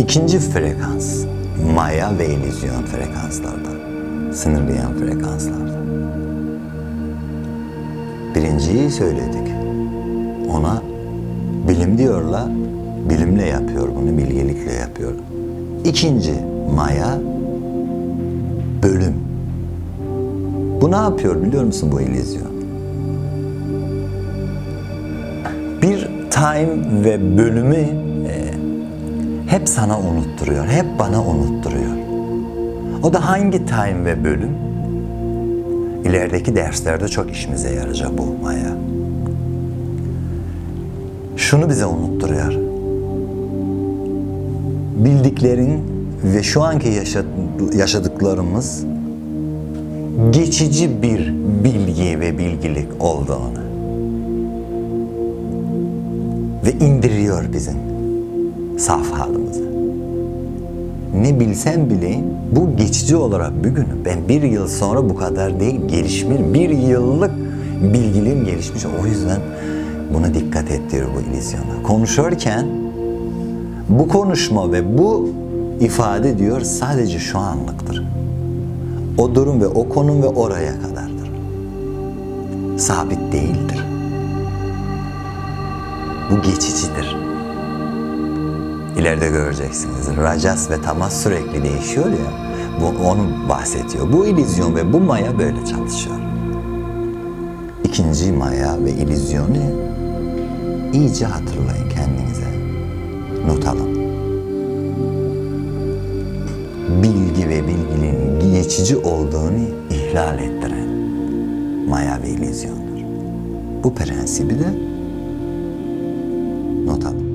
İkinci frekans, maya ve illüzyon frekanslarda, sınırlayan frekanslarda. Birinciyi söyledik. Ona bilim diyorlar, bilimle yapıyor bunu, bilgelikle yapıyor. İkinci, maya, bölüm. Bu ne yapıyor biliyor musun bu illüzyon? Bir time ve bölümü hep sana unutturuyor, hep bana unutturuyor. O da hangi time ve bölüm? İlerideki derslerde çok işimize yarayacak bu maya. Şunu bize unutturuyor. Bildiklerin ve şu anki yaşa- yaşadıklarımız geçici bir bilgi ve bilgilik olduğunu ve indiriyor bizim saf halimizi. Ne bilsem bileyim bu geçici olarak bir günü ben bir yıl sonra bu kadar değil gelişmiş bir yıllık bilgiliğim gelişmiş o yüzden buna dikkat et diyor bu illüzyona. Konuşurken bu konuşma ve bu ifade diyor sadece şu anlıktır. O durum ve o konum ve oraya kadardır. Sabit değildir. Bu geçicidir. İleride göreceksiniz. Rajas ve tamas sürekli değişiyor ya. Bu onu bahsediyor. Bu illüzyon ve bu maya böyle çalışıyor. İkinci maya ve illüzyonu iyice hatırlayın kendinize. Not alın. Bilgi ve bilginin geçici olduğunu ihlal ettiren maya ve illüzyondur. Bu prensibi de not alın.